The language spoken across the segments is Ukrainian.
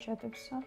вчити все.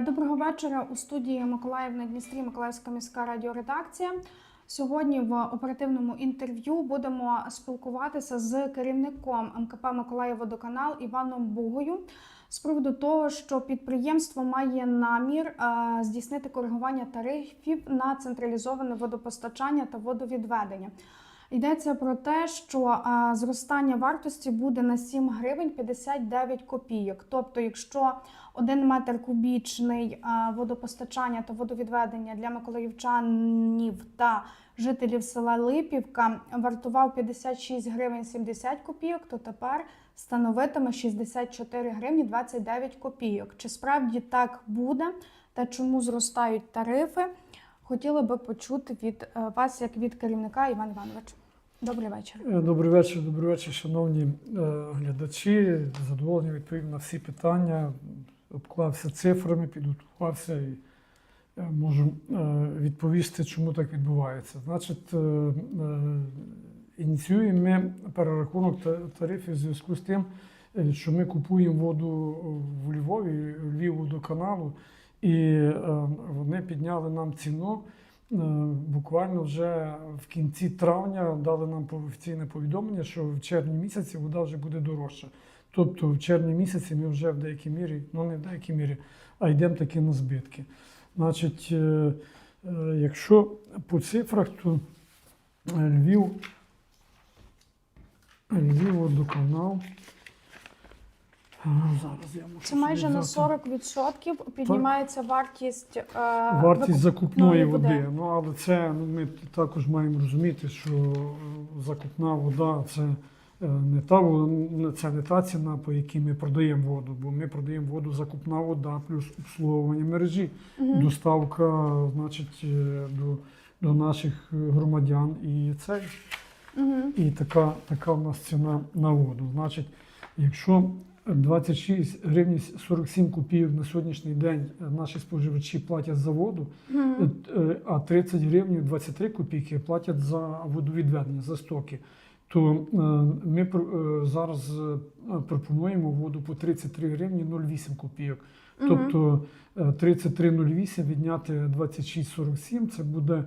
Доброго вечора у студії Миколаїв на Дністрі, Миколаївська міська радіоредакція. Сьогодні в оперативному інтерв'ю будемо спілкуватися з керівником МКП Миколаївводоканал Іваном Бугою з приводу того, що підприємство має намір е, здійснити коригування тарифів на централізоване водопостачання та водовідведення. Йдеться про те, що зростання вартості буде на 7 гривень 59 копійок. Тобто, якщо 1 метр кубічний водопостачання та водовідведення для миколаївчанів та жителів села Липівка вартував 56 гривень 70 копійок, то тепер становитиме 64 гривні 29 копійок. Чи справді так буде та чому зростають тарифи? Хотіла би почути від е, вас, як від керівника Іван Іванович. Добрий вечір. Е, Добрий вечір, добрий вечір, шановні е, глядачі. Задоволення відповів на всі питання, обклався цифрами, підготувався і можу відповісти, чому так відбувається. Значить, ініціюємо ми перерахунок тарифів в зв'язку з тим, що ми купуємо воду в Львові, Львівводоканалу, і е, вони підняли нам ціну. Е, Буквально вже в кінці травня дали нам офіційне повідомлення, що в червні місяці вода вже буде дорожча. Тобто в червні місяці ми вже в деякій мірі, ну не в деякій мірі, а йдемо таки на збитки. Значить, е, якщо по цифрах, то Львів, Львів водоканал. Зараз я мушу Це майже на взяти. 40% піднімається вартість, е, Вартість закупної води. води. Ну але це ну, ми також маємо розуміти, що е, закупна вода це е, не та во- це не та ціна, по якій ми продаємо воду, бо ми продаємо воду закупна вода плюс обслуговування мережі, Мгм. доставка, значить, е, до, до наших громадян. І це Мгм. і така, така в нас ціна на воду. Значить, якщо 26 гривень 47 копійок на сьогоднішній день е, наші споживачі платять за воду, Мгм. е, а 30 гривень 23 копійки платять за водовідведення, за стоки, то ми зараз пропонуємо воду по 33 гривні 0,8 копійок. Тобто е, 33,08 відняти 26,47 це буде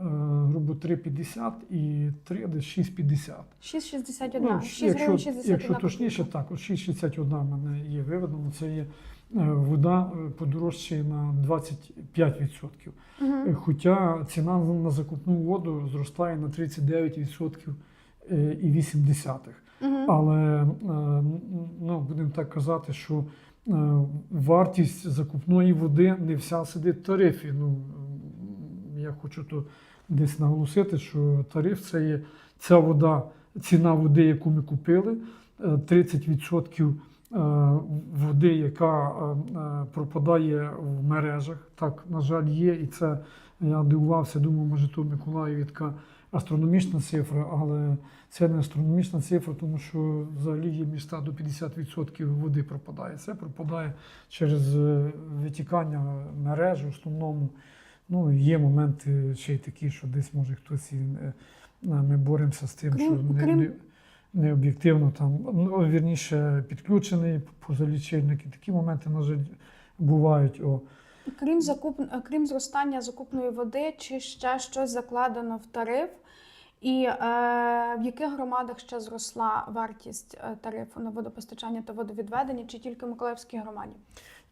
грубо 3,50 і 3 десь 6,50. 6,61. Ну, 6 якщо, гривень 61 якщо точніше, так, от 6,61 в мене є виведено, це є е, вода е, подорожчає на 25%. Мгм. Е, Хоча ціна на закупну воду зростає на 39% е, і 0,8. Мгм. Але е, ну, будемо так казати, що е, вартість закупної води не вся сидить в тарифі. Ну, я хочу то десь наголосити, що тариф це є ця вода, ціна води, яку ми купили, е, 30% е, води, яка е, е, пропадає в мережах. Так, на жаль, є. І це я дивувався, думав, може, то Миколаїв така астрономічна цифра, але це не астрономічна цифра, тому що взагалі є міста до 50% води пропадає. Це пропадає через е, витікання мереж в основному. Ну, є моменти ще й такі, що десь може хтось і е, ми боремося з тим, Крім- що не, не, не об'єктивно там, ну, вірніше, підключений позалічильник. І такі моменти, на жаль, бувають. О. Крім закуп... крім зростання закупної води, чи ще щось закладено в тариф? І е, в яких громадах ще зросла вартість е, тарифу на водопостачання та водовідведення, чи тільки в Миколаївській громаді?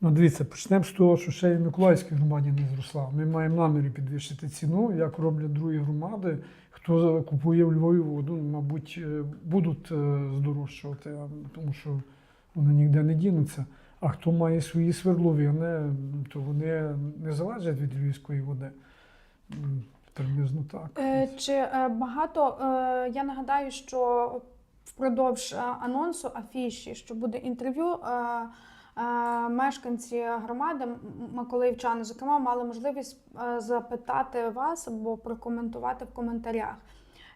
Ну, дивіться, почнемо з того, що ще й в Миколаївській громаді не зросла. Ми маємо наміри підвищити ціну, як роблять другі громади. Хто купує в Львові воду, мабуть, е, будуть е, здорожчувати, тому що вони ніде не дінуться. А хто має свої свердловини, то вони не залежать від львівської води. Приблизно так. Е, Чи багато я нагадаю, що впродовж анонсу афіші, що буде інтерв'ю, мешканці громади, миколаївчани, зокрема, мали можливість е, запитати вас або прокоментувати в коментарях.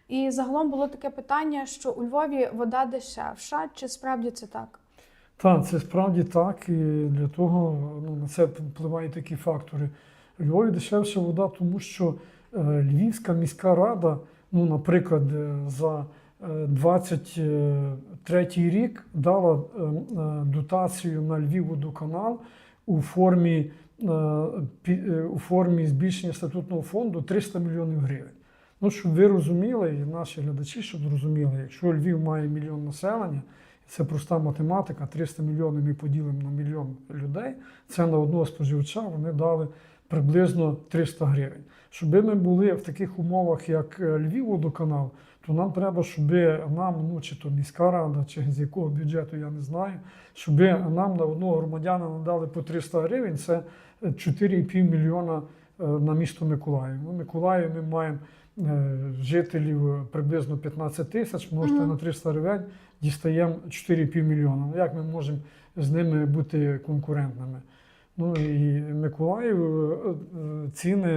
І загалом було таке питання, що у Львові вода дешевша. Чи справді це так? Так, це справді так. І для того ну, на це впливають такі фактори. У Львові дешевша вода, тому що е, Львівська міська рада, ну, наприклад, е, за е, 23 рік дала е, е, дотацію на Львівводоканал у формі, е, у формі збільшення статутного фонду 300 мільйонів гривень. Ну, щоб ви розуміли, і наші глядачі, щоб зрозуміли, якщо Львів має мільйон населення, це проста математика, 300 мільйонів ми поділимо на мільйон людей, це на одного споживача вони дали приблизно 300 гривень. Щоб ми були в таких умовах, як е, Львівводоканал, то нам треба, щоб нам, ну чи то міська рада, чи з якого бюджету, я не знаю, щоб нам на одного громадяна надали по 300 гривень, це е, 4,5 мільйона е, на місто Миколаїв. Ну, Миколаїв ми маємо е, жителів приблизно 15 тисяч, множити Мгм. на 300 гривень, дістаємо 4,5 мільйона. Ну, Як ми можемо з ними бути конкурентними? Ну і Миколаїв, е, ціни,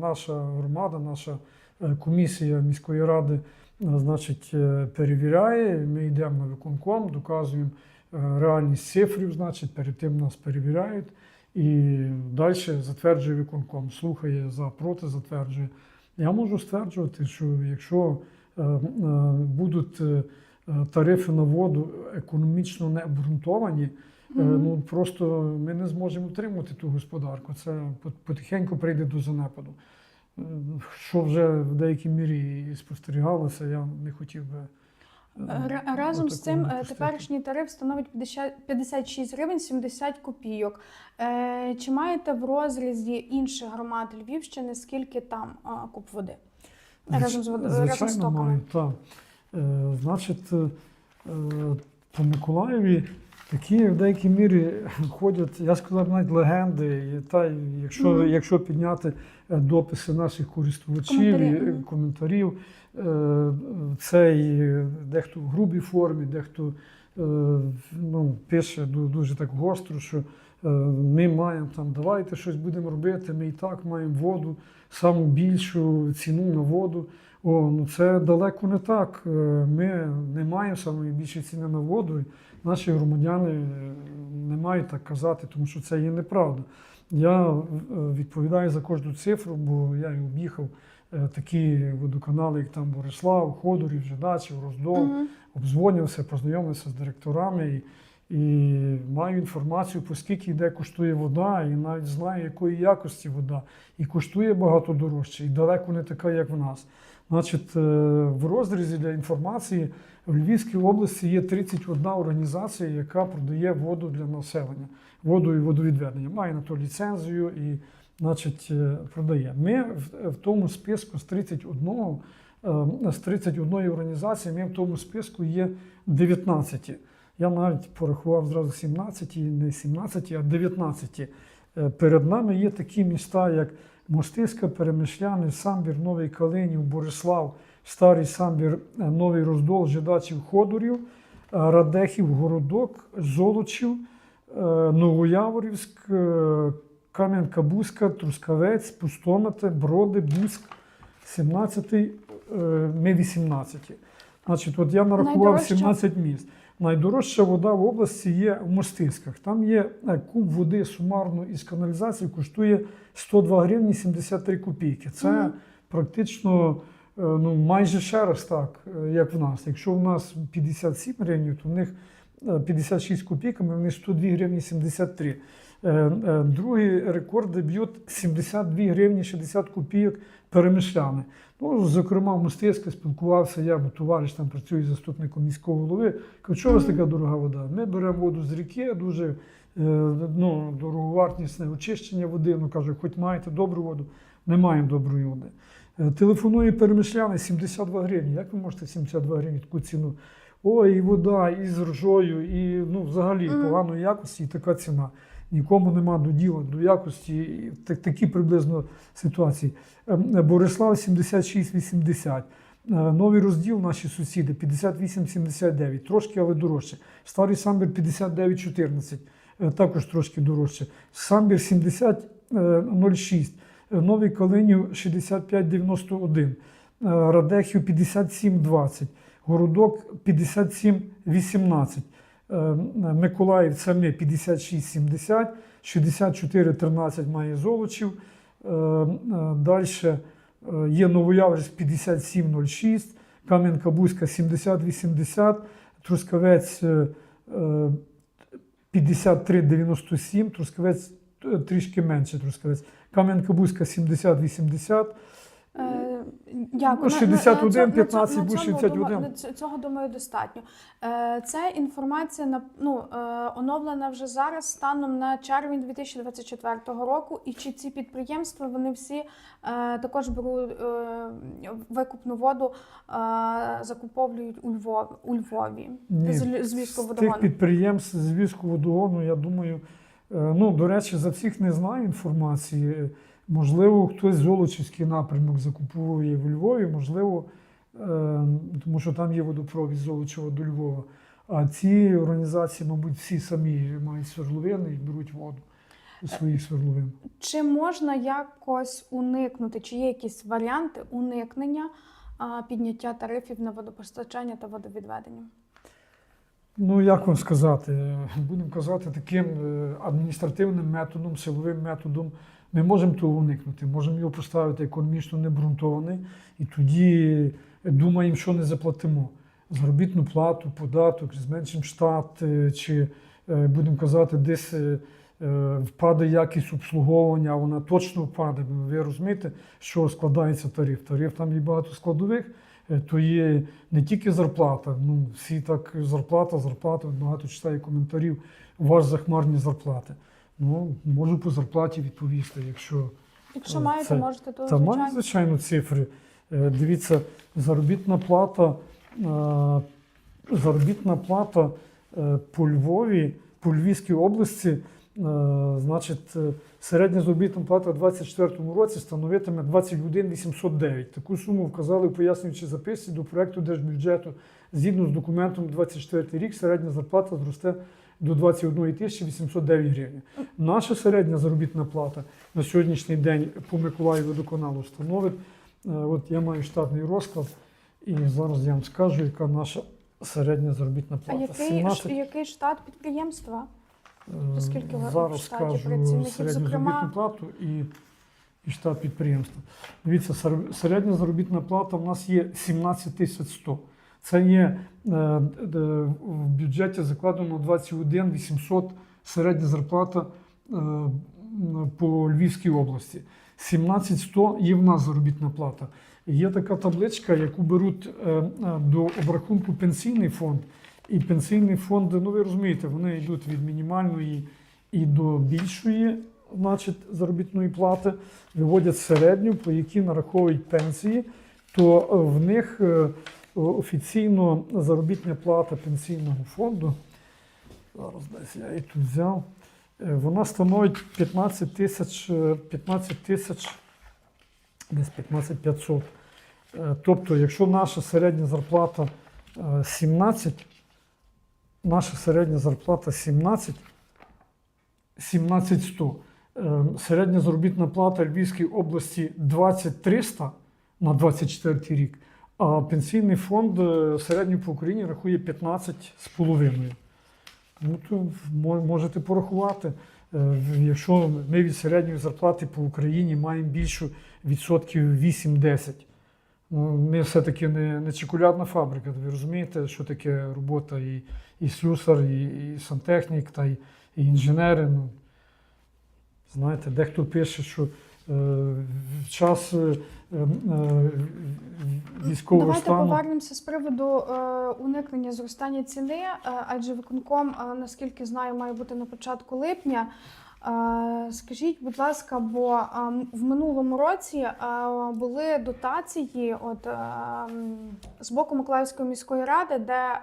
наша громада, наша комісія міської ради, значить, е, перевіряє. Ми йдемо на виконком, доказуємо е, реальність цифрів, значить, перед тим нас перевіряють. І далі затверджує виконком, слухає за проти, затверджує. Я можу стверджувати, що якщо е, е, будуть е, е, тарифи на воду економічно не обґрунтовані, е, Мгм. ну просто ми не зможемо утримувати ту господарку. Це потихеньку прийде до занепаду. Е, Що вже в деякій мірі і спостерігалося, я не хотів би. е, Разом з цим е, теперішній тариф становить 50 56 гривень 70 копійок. Е, Чи маєте в розрізі інших громад Львівщини, скільки там е, куб води? Разом з вод- разом Звичайно, маю, так. Е, значить, е, е, по Миколаєві такі в деякій мірі ходять, я сказав, навіть легенди. І, та, якщо, Мгм. якщо підняти е, дописи наших користувачів, і, коментарів, е, це і дехто в грубій формі, дехто е, ну, пише дуже так гостро, що ми маємо там, давайте щось будемо робити, ми і так маємо воду, саму більшу ціну на воду. О, ну це далеко не так. Ми не маємо самої більшої ціни на воду. Наші громадяни е, не мають так казати, тому що це є неправда. Я е, відповідаю за кожну цифру, бо я і об'їхав е, такі водоканали, як там Борислав, Ходорів, Жидачів, Роздол. Мгм. Обдзвонився, познайомився з директорами і, і маю інформацію, по скільки де коштує вода, і навіть знаю, якої якості вода. І коштує багато дорожче, і далеко не така, як в нас. Значить, е, в розрізі для інформації в Львівській області є 31 організація, яка продає воду для населення, воду і водовідведення. Має на то ліцензію і значить, е, продає. Ми в, тому списку з 31 е, з 31 організації, ми в тому списку є 19. Я навіть порахував зразу 17, не 17, а 19. Е, Перед нами є такі міста, як Мостиська, Перемишляни, Самбір, Новий Калинів, Борислав, Старий Самбір, е, Новий Роздол, Жидачів, Ходорів, е, Радехів, Городок, Золочів, е, Новояворівськ, е, Кам'янка-Бузька, Трускавець, Пустомете, Броди, Бузьк, 17, е, ми 18. Значить, от я нарахував Найдорожча? 17 міст. Найдорожча вода в області є в Мостинськах. Там є е, куб води сумарно із каналізації, коштує 102 гривні 73 копійки. Це Мгм. практично е, ну, майже ще раз так, е, як в нас. Якщо в нас 57 гривень, то в них е, 56 копійками, в них 102 гривні 73. Е, е, Другі рекорди б'ють 72 гривні 60 копійок перемишляни. Ну, зокрема, в Мостиська спілкувався я, бо товариш там працює заступником міського голови. Кажу, що у вас така дорога вода? Ми беремо воду з ріки, дуже е, ну, дороговартісне очищення води. Ну каже, хоч маєте добру воду, не маємо доброї води. Телефонує перемишляни 72 гривні. Як ви можете 72 гривні таку ціну? Ой, і вода, і з ржою, і ну, взагалі поганої якості, і така ціна. Нікому нема до діла, до якості, такі приблизно ситуації. Ем, Борислав 76,80. Е, Новий розділ наші сусіди 58,79, трошки, але дорожче. Старий самбір 59,14, е, також трошки дорожче. Самбір 70,06, Е, Новий Калинів 65,91, е, Радехів 57,20, Городок 57,18. Е, Миколаїв ми 56,70, 64,13 має Золочів. Далі є Новояворськ 57,06, Кам'янка-Бузька 70,80, Трускавець е, е, 53,97, Трускавець е, трішки менше Трускавець. Кам'янка-Бузька 70,80, Е, Дякую. Ну, 61, цьому- 15, на 61. Цього думаю достатньо. Е, Це інформація ну е, оновлена вже зараз станом на червень 2024 року. І чи ці підприємства вони всі е, також беруть викупну воду, закуповують у Львові у Львові Ні, з, з тих підприємств з водогону, я думаю, ну, до речі, за всіх не знаю інформації. Можливо, хтось Золочівський напрямок закуповує в Львові, можливо, е, тому що там є водопровід з Золочева до Львова. А ці організації, мабуть, всі самі мають свердловини і беруть воду з своїх свердловин. Чи можна якось уникнути, чи є якісь варіанти уникнення підняття тарифів на водопостачання та водовідведення? Ну, як вам сказати, будемо казати, таким е, адміністративним методом, силовим методом ми можемо того уникнути. Можемо його поставити економічно необґрунтований, і тоді думаємо, що не заплатимо. Заробітну плату, податок, зменшимо штат, е, чи е, будемо казати, десь впаде якість обслуговування, вона точно впаде. Ви розумієте, що складається тариф. Тариф там є багато складових. Е, то є не тільки зарплата. Ну, всі так зарплата, зарплата, багато читаю коментарів. У вас захмарні зарплати. Ну, можу по зарплаті відповісти, якщо Якщо Е, маєте, це- можете то та має, звичайно. звичайно, цифри. Е, Дивіться, заробітна плата, е, заробітна плата по Львові, по Львівській області, значить, середня заробітна плата у 2024 році становитиме 21 809. Таку суму вказали в пояснюючій записці до проекту держбюджету. Згідно з документом 24 рік середня зарплата зросте до 21 тисячі 809 гривень. Наша середня заробітна плата на сьогоднішній день по Миколаєву водоканалу становить. е, От я маю штатний розклад, і зараз я вам скажу, яка наша середня заробітна А плата. який, 17, який штат підприємства? Е, скільки зараз скажу середню заробітну плату і, і штат підприємства. Дивіться, середня заробітна плата в нас є 17 тисяч 100. Це є е, в бюджеті закладено 21 800 середня зарплата е, по Львівській області. 17 100 є в нас заробітна плата. Є така табличка, яку беруть до обрахунку пенсійний фонд. І пенсійний фонд, ну ви розумієте, вони йдуть від мінімальної і до більшої значить, заробітної плати, виводять середню, по якій нараховують пенсії, то е, в них е, офіційно заробітна плата пенсійного фонду. Зараз десь я її тут взяв. е, Вона становить 15 тисяч, е, 15 тисяч, десь 15 500. Е, Тобто, якщо наша середня зарплата е, 17, наша середня зарплата 17, 17 100. Е, Середня заробітна плата Львівській області 20 300 на 24 рік, а пенсійний фонд е, середньо по Україні рахує 15 з половиною. Ну, то можете порахувати. Е, Якщо ми від середньої зарплати по Україні маємо більшу відсотків 8-10. Ну, ми все-таки не, не чоколядна фабрика. Ви розумієте, що таке робота і, і слюсар, і, і сантехнік, та й, і інженери. Ну, знаєте, дехто пише, що е, в час е, е, е, військового Давайте стану. повернемося з приводу е, уникнення зростання ціни, е, адже виконком, е, наскільки знаю, має бути на початку липня. Скажіть, будь ласка, бо в минулому році були дотації от, з боку Миколаївської міської ради, де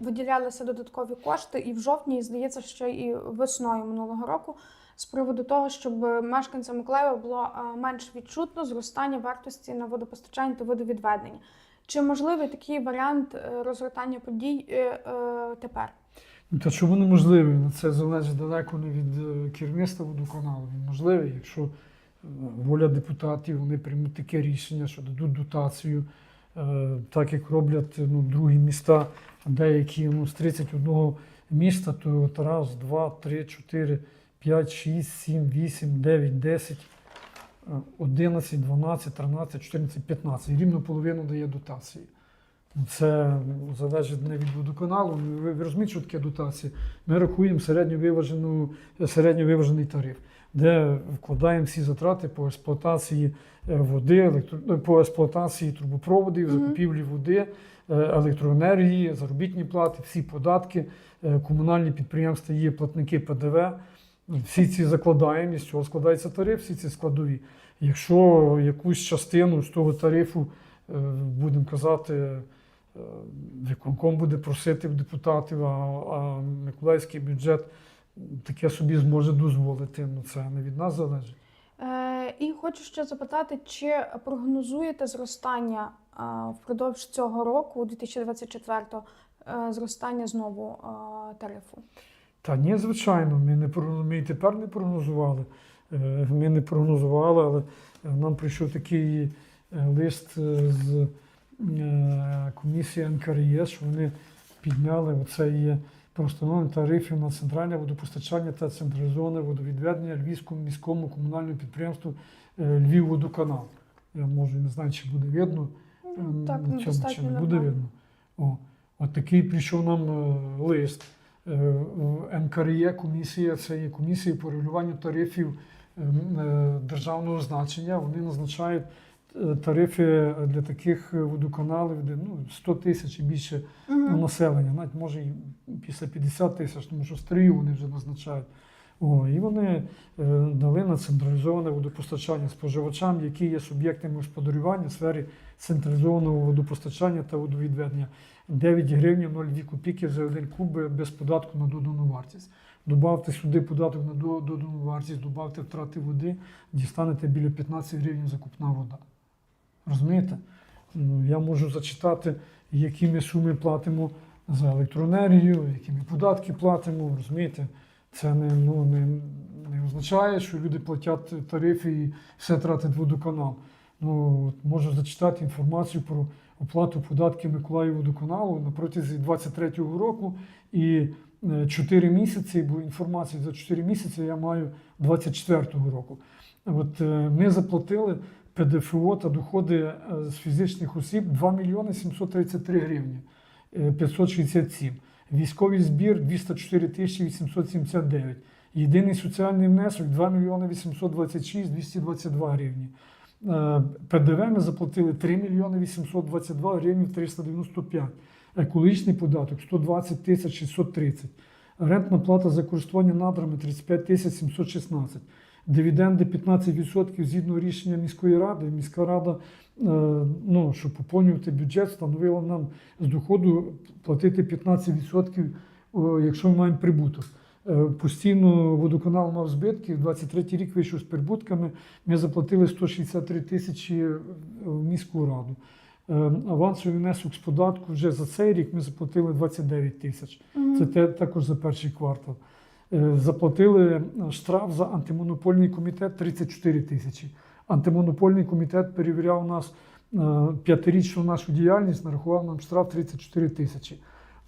виділялися додаткові кошти, і в жовтні, здається, ще і весною минулого року, з приводу того, щоб мешканцям Миколаєва було менш відчутно зростання вартості на водопостачання та водовідведення. Чи можливий такий варіант е, розгортання подій е, е, тепер? Ну, Та чому неможливий? Ну, Це залежить далеко не від е, керівництва водоканалу. Він можливий, якщо е, воля депутатів, вони приймуть таке рішення, що дадуть дотацію, е, так як роблять ну, другі міста, деякі ну, з 31 міста, то раз, два, три, чотири, п'ять, шість, сім, вісім, дев'ять, десять, 11, 12, 13, 14, 15. Рівно половину дає дотації. Це залежить не від водоканалу. Ви, ви розумієте, що таке дотація? Ми рахуємо середньовиважену, середньовиважений тариф, де вкладаємо всі затрати по експлуатації е, води, електро... ну, по експлуатації трубопроводів, закупівлі води, е, електроенергії, заробітні плати, всі податки, е, комунальні підприємства є платники ПДВ. Всі ці закладаємо, і з цього складається тариф, всі ці складові. Якщо якусь частину з того тарифу, будемо казати, виконком буде просити в депутатів, а, а Миколаївський бюджет таке собі зможе дозволити. Ну це не від нас залежить. Е, і хочу ще запитати, чи прогнозуєте зростання е, впродовж цього року, 2024-го, е, зростання знову е, тарифу? Та ні, звичайно, ми не ми і тепер не прогнозували. Е, Ми не прогнозували, але е, нам прийшов такий е, лист е, з е, комісії НКРЄ, що вони підняли оце є про встановлення тарифів на центральне водопостачання та централізоване водовідведення Львівському міському комунальному підприємству е, Львівводоканал. Я можу не знаю, чи буде видно. е, Так, на ну, чи не буде видно. О, от такий прийшов нам е, лист. НКРЄ комісія, це є комісія по регулюванню тарифів е, м, е, державного значення. Вони назначають тарифи для таких водоканалів, де ну, 100 тисяч і більше Мгм. населення, навіть може і після 50 тисяч, тому що старі вони вже назначають. О, і вони е, дали на централізоване водопостачання споживачам, які є суб'єктами господарювання в сфері централізованого водопостачання та водовідведення. 9 гривень 0,2 копійки за один куб без податку на додану вартість. Добавте сюди податок на додану вартість, добавте втрати води, дістанете біля 15 гривень закупна вода. Розумієте? Ну, я можу зачитати, які ми суми платимо за електроенергію, які ми податки платимо. Розумієте? Це не, ну, не, не означає, що люди платять тарифи і все тратить водоканал. Ну, от можу зачитати інформацію про оплату податків Миколаїв водоканалу на протязі 23-го року і 4 місяці, бо інформацію за 4 місяці я маю 24-го року. От е, ми заплатили ПДФО та доходи е, з фізичних осіб 2 мільйони 733 гривні е, 567. Військовий збір 204 тисячі 879. Єдиний соціальний внесок 2 мільйони 826 222 гривні. Е, ПДВ ми заплатили 3 мільйони 822 гривні 395. Екологічний податок 120 тисяч 630. Рентна плата за користування надрами 35 тисяч 716. Дивіденди 15% згідно рішення міської ради. Міська рада, е, ну, щоб поповнювати бюджет, встановила нам з доходу платити 15%, якщо ми маємо прибуток. Е, Постійно водоканал мав збитки. 23-й рік вийшов з прибутками. Ми заплатили 163 тисячі в міську раду. Е, Авансовий внесок з податку вже за цей рік ми заплатили 29 тисяч. Це також за перший квартал. Е, Заплатили е, штраф за антимонопольний комітет 34 тисячі. Антимонопольний комітет перевіряв нас е, п'ятирічну нашу діяльність, нарахував нам штраф 34 тисячі.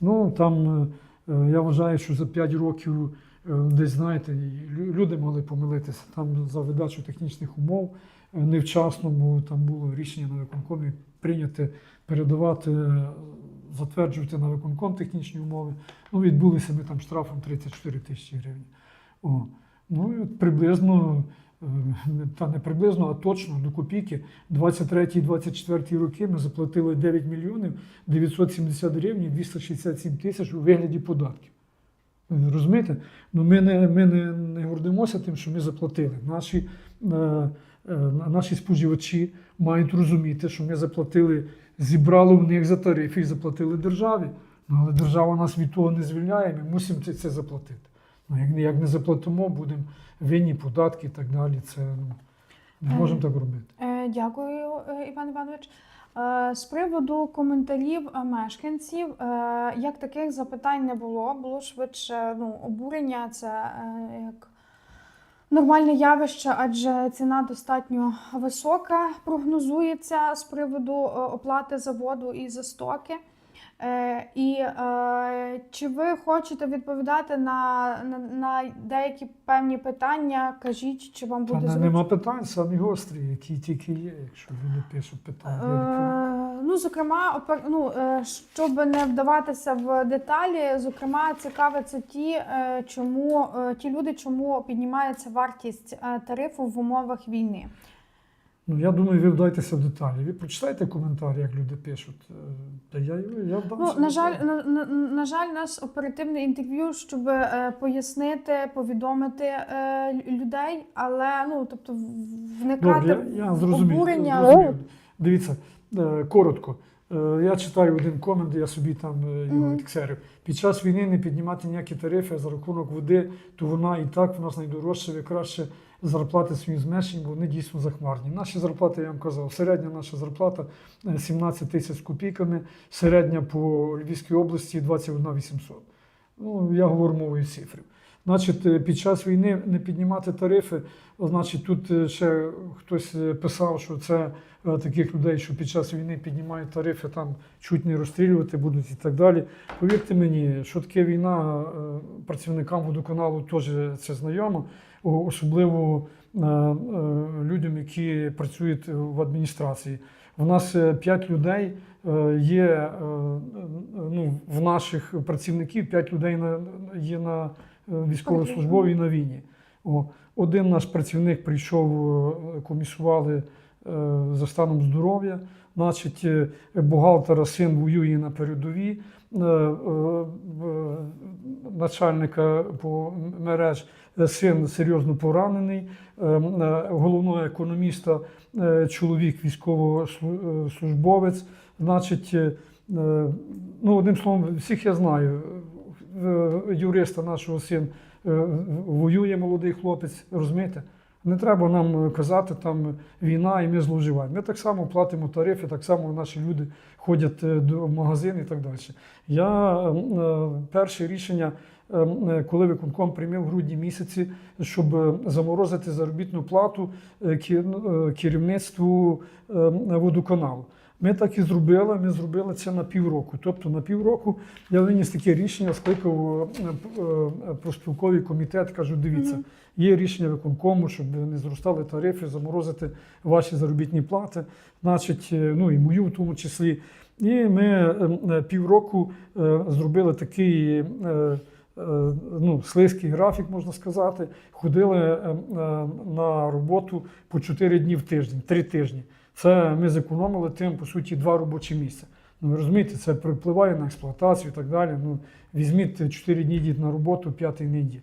Ну там я вважаю, що за 5 років десь знаєте, люди могли помилитися там за видачу технічних умов невчасно, бо там було рішення на виконкомі прийняти, передавати, затверджувати на виконком технічні умови. Ну, відбулися ми там штрафом 34 тисячі гривень. О, ну, і приблизно, е, та не приблизно, а точно до копійки, 23-24 роки ми заплатили 9 мільйонів 970 гривень 267 тисяч у вигляді податків. Розумієте? Ну, ми не, ми не, не гордимося тим, що ми заплатили. Наші, е, е, наші споживачі мають розуміти, що ми заплатили, зібрали в них за тарифи і заплатили державі. Ну, але держава нас від того не звільняє, ми мусимо це, це заплатити. Ну, як, не- як не заплатимо, будемо винні податки і так далі. Це ну, не Е, можемо так робити. Е, Дякую, е, Іван Іванович. З приводу коментарів мешканців, як таких запитань не було, було швидше ну, обурення. Це як нормальне явище, адже ціна достатньо висока прогнозується з приводу е, оплати за воду і за стоки. Е, І е, чи ви хочете відповідати на, на, на деякі певні питання? Кажіть, чи вам буде зручно? нема питань, самі гострі, які тільки є, якщо люди пишуть питання. Е, Ну, зокрема, опер- ну, е, щоб не вдаватися в деталі, зокрема, цікавиться ті, чому ті люди, чому піднімається вартість тарифу в умовах війни. Ну, я думаю, ви вдайтеся в деталі. Ви прочитайте коментарі, як люди пишуть. Е, Та я, я вдамся Ну, на жаль, на, на, на жаль, нас оперативне інтерв'ю, щоб е, пояснити, повідомити е, людей, але ну тобто вникати Добре, я, я зрозумів. обурення. зрозумів. Дивіться, е, коротко. Е, Я читаю один комент, я собі там е, його відксерив. Під час війни не піднімати ніякі тарифи за рахунок води, то вона і так в нас найдорожча, ви краще зарплати своїм зменшень, бо вони дійсно захмарні. Наші зарплати, я вам казав, середня наша зарплата е, 17 тисяч з копійками, середня по Львівській області 21 800. Ну, я говорю мовою цифрів. Значить, е, під час війни не піднімати тарифи, значить, тут е, ще хтось е, писав, що це таких людей, що під час війни піднімають тарифи, там чуть не розстрілювати будуть і так далі. Повірте мені, що таке війна працівникам водоканалу теж це знайомо, особливо людям, які працюють в адміністрації. У нас 5 людей є ну, в наших працівників, 5 людей є на е, військовослужбовій на війні. О, один наш працівник прийшов, е, комісували е, за станом здоров'я. Значить, бухгалтера син воює на передовій, е, начальника по мереж син серйозно поранений, головного економіста чоловік військовослужбовець. Значить, ну, одним словом, всіх я знаю. Е, Юриста нашого син е, воює молодий хлопець, розумієте? Не треба нам казати, там війна і ми зловживаємо. Ми так само платимо тарифи, так само наші люди ходять е, до магазину і так далі. Я е, е, перше рішення, е, е, коли виконком прийняв в грудні місяці, щоб е, заморозити заробітну плату е, е, керівництву е, водоканалу. Ми так і зробили. Ми зробили це на півроку. Тобто на півроку я виніс таке рішення, скликав е, е, профспілковий комітет. Кажу, дивіться, є рішення виконкому, щоб не зростали тарифи, заморозити ваші заробітні плати, значить, е, ну і мою в тому числі. І ми е, е, півроку зробили такий. Ну, слизький графік, можна сказати, ходили е, е, на роботу по 4 дні в тиждень, 3 тижні. Це ми зекономили тим, по суті, два робочі місця. Ну, ви розумієте, це впливає на експлуатацію і так далі. Ну, візьміть 4 дні йдіть на роботу, п'ятий не йдіть.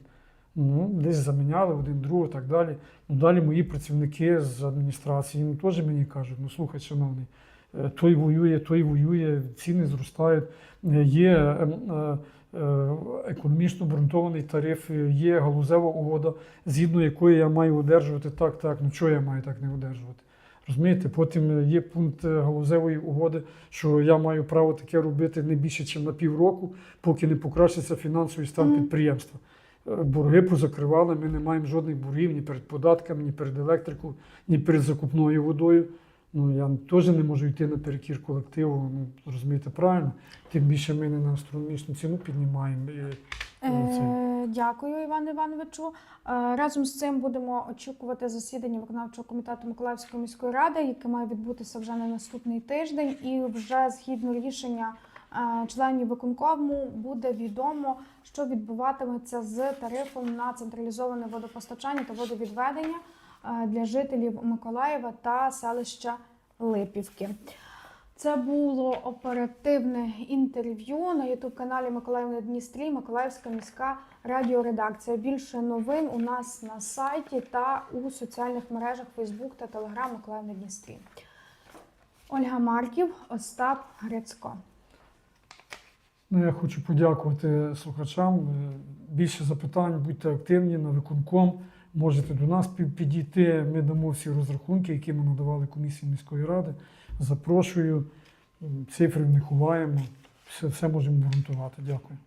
Ну, десь заміняли один другого і так далі. Ну, далі мої працівники з адміністрації ну, теж мені кажуть: ну слухай, шановний, е, той воює, той воює, ціни зростають, е, є е, економічно обґрунтований тариф, є галузева угода, згідно якої я маю одержувати так, так. Ну чого я маю так не одержувати? Розумієте, потім є пункт е, галузевої угоди, що я маю право таке робити не більше, ніж на півроку, поки не покращиться фінансовий стан Мгм. підприємства. Е, Борги позакривали, ми не маємо жодних боргів ні перед податками, ні перед електрикою, ні перед закупною водою. Ну я теж не можу йти наперекір колективу. Ну розумієте правильно. Тим більше ми не на астрономічну ціну піднімаємо. І, Е, Дякую, Іван Івановичу. Е, Разом з цим будемо очікувати засідання виконавчого комітету Миколаївської міської ради, яке має відбутися вже на наступний тиждень, і вже згідно рішення е, членів виконкому буде відомо, що відбуватиметься з тарифом на централізоване водопостачання та водовідведення для жителів Миколаєва та селища Липівки. Це було оперативне інтерв'ю на ютуб-каналі Миколаїв на Дністрі, Миколаївська міська радіоредакція. Більше новин у нас на сайті та у соціальних мережах Facebook та Telegram Миколаїв на Дністрі. Ольга Марків, Остап Грицько. Ну, я хочу подякувати слухачам. Більше запитань, будьте активні на виконком. Можете до нас підійти. Ми дамо всі розрахунки, які ми надавали комісії міської ради. Запрошую, цифри не ховаємо, все, все можемо гарантувати. Дякую.